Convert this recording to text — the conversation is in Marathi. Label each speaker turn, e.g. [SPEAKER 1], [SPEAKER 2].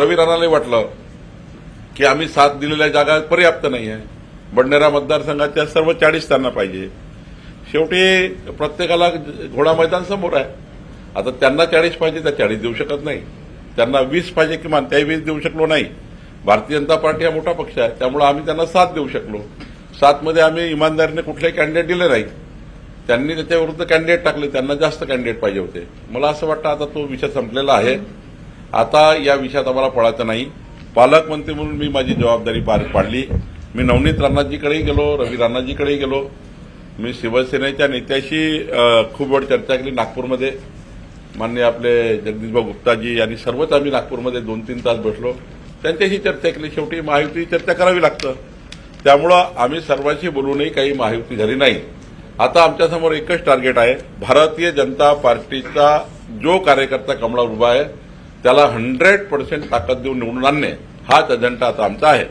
[SPEAKER 1] रवी राणालाही वाटलं की आम्ही साथ दिलेल्या जागा पर्याप्त नाही आहे बडनेरा मतदारसंघाच्या सर्व चाळीस त्यांना पाहिजे. शेवटी प्रत्येकाला घोडा मैदान समोर आहे. आता त्यांना चाळीस पाहिजे त्या चाळीस देऊ शकत नाही. त्यांना वीस पाहिजे किमान त्याही वीस देऊ शकलो नाही. भारतीय जनता पार्टी हा मोठा पक्ष आहे. त्यामुळे आम्ही त्यांना साथ देऊ शकलो. साथमध्ये आम्ही इमानदारीने कुठलेही कॅन्डिडेट दिले नाही त्यांनी त्याच्याविरुद्ध कॅन्डिडेट टाकले. त्यांना जास्त कॅन्डिडेट पाहिजे होते. मला असं वाटतं आता तो विषय संपलेला आहे. आता या विषयात आम्हाला पळायचं नाही. पालकमंत्री म्हणून मी माझी जबाबदारी पार पाडली. मी नवनीत राणाजीकडेही गेलो रवी राणाजीकडेही गेलो. मी शिवसेनेच्या नेत्याशी खूप वेळ चर्चा केली नागपूरमध्ये. मान्य आपले जगदीशभाऊ गुप्ताजी आणि सर्वच आम्ही नागपूरमध्ये दोन तीन तास बसलो. त्यांच्याशी चर्चा केली. शेवटी महायुती चर्चा करावी लागतं. त्यामुळं आम्ही सर्वांशी बोलूनही काही महायुती झाली नाही. आता आमच्यासमोर एकच टार्गेट आहे. भारतीय जनता पार्टीचा जो कार्यकर्ता कमळावर उभा आहे त्याला हंड्रेड पर्सेंट ताकद देऊन निवडून आणणे हाच अजेंडा आता आमचा आहे.